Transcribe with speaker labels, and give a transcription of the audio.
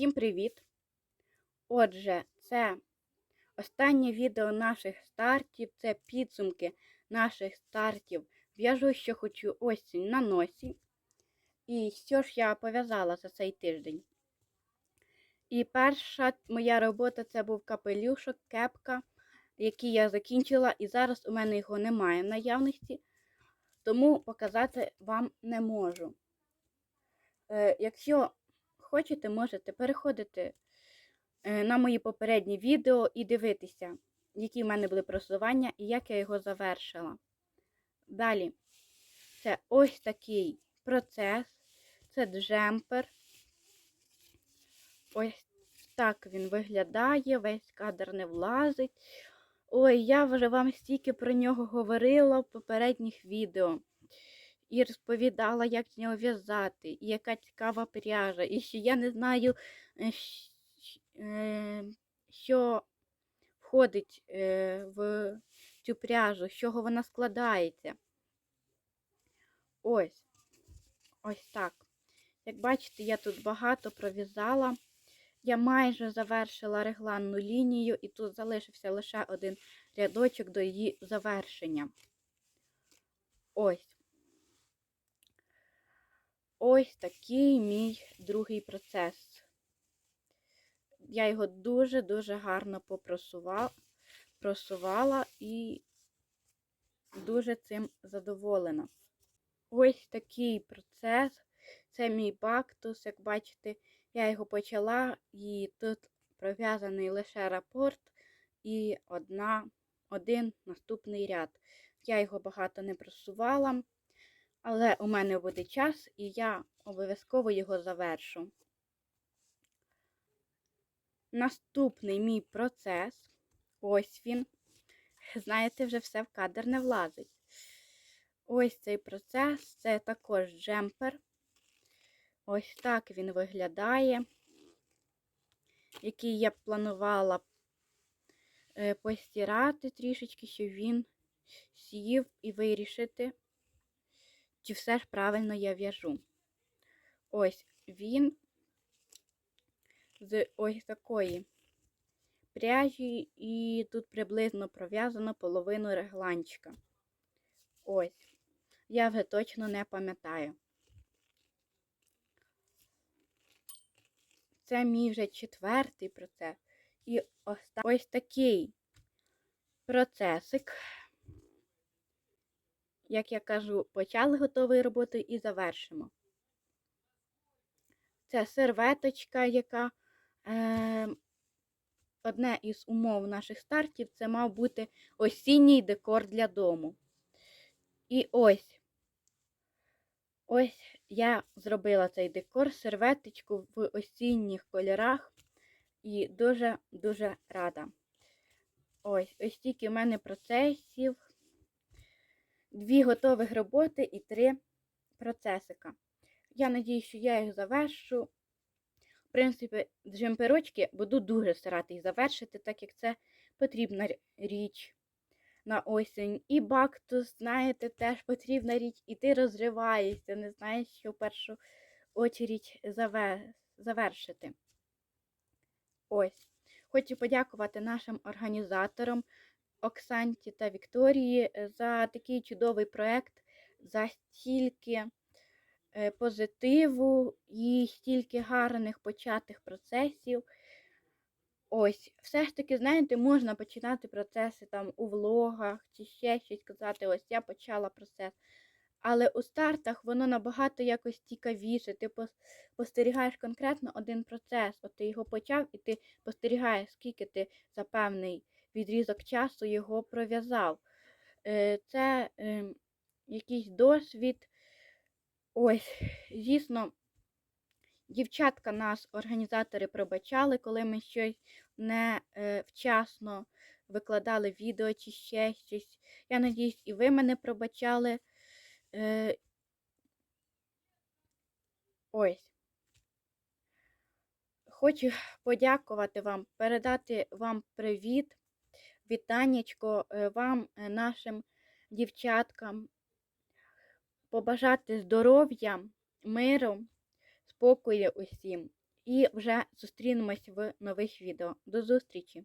Speaker 1: Усім привіт! Отже, це останнє відео наших стартів, це підсумки наших стартів. В'яжу, що хочу осінь на носі. І що ж я пов'язала за цей тиждень? І перша моя робота це був капелюшок, кепка, який я закінчила, і зараз у мене його немає в наявності, тому показати вам не можу. Е, якщо хочете, можете переходити е, на мої попередні відео і дивитися, які в мене були просування і як я його завершила. Далі, це ось такий процес, це джемпер. Ось так він виглядає, весь кадр не влазить. Ой, я вже вам стільки про нього говорила в попередніх відео і розповідала, як з нього в'язати, і яка цікава пряжа, і що я не знаю, е, що входить е, в цю пряжу, з чого вона складається. Ось. Ось так. Як бачите, я тут багато пров'язала. Я майже завершила регланну лінію, і тут залишився лише один рядочок до її завершення. Ось. Ось такий мій другий процес. Я його дуже-дуже гарно попросувала, просувала і дуже цим задоволена. Ось такий процес. Це мій бактус, як бачите, я його почала, і тут пров'язаний лише рапорт і одна, один наступний ряд. Я його багато не просувала. Але у мене буде час, і я обов'язково його завершу. Наступний мій процес, ось він. Знаєте, вже все в кадр не влазить. Ось цей процес, це також джемпер. Ось так він виглядає, який я планувала е, постирати трішечки, щоб він сів і вирішити чи все ж правильно я в'яжу. Ось він з ось такої пряжі, і тут приблизно пров'язано половину регланчика. Ось. Я вже точно не пам'ятаю. Це мій вже четвертий процес. І ось такий процесик як я кажу, почали готовою роботою і завершимо. Це серветочка, яка е, одне із умов наших стартів це мав бути осінній декор для дому. І ось ось я зробила цей декор, серветочку в осінніх кольорах і дуже-дуже рада. Ось, ось тільки в мене процесів дві готових роботи і три процесика. Я надію, що я їх завершу. В принципі, джемперочки буду дуже старатись завершити, так як це потрібна річ на осінь. І бактус, знаєте, теж потрібна річ, і ти розриваєшся, не знаєш, що в першу очередь завершити. Ось. Хочу подякувати нашим організаторам. Оксанті та Вікторії е, за такий чудовий проєкт, за стільки е, позитиву і стільки гарних початих процесів. Ось, все ж таки, знаєте, можна починати процеси там у влогах чи ще щось казати, ось я почала процес. Але у стартах воно набагато якось цікавіше. Ти спостерігаєш конкретно один процес. От ти його почав, і ти спостерігаєш, скільки ти за певний відрізок часу його пров'язав. Е, це ем, якийсь досвід. Ось, звісно, дівчатка нас, організатори, пробачали, коли ми щось не е, викладали відео чи ще щось. Я надіюсь, і ви мене пробачали. Е, ось. Хочу подякувати вам, передати вам привіт вітаннячко е, вам, е, нашим дівчаткам, побажати здоров'я, миру, спокою усім. І вже зустрінемось в нових відео. До зустрічі!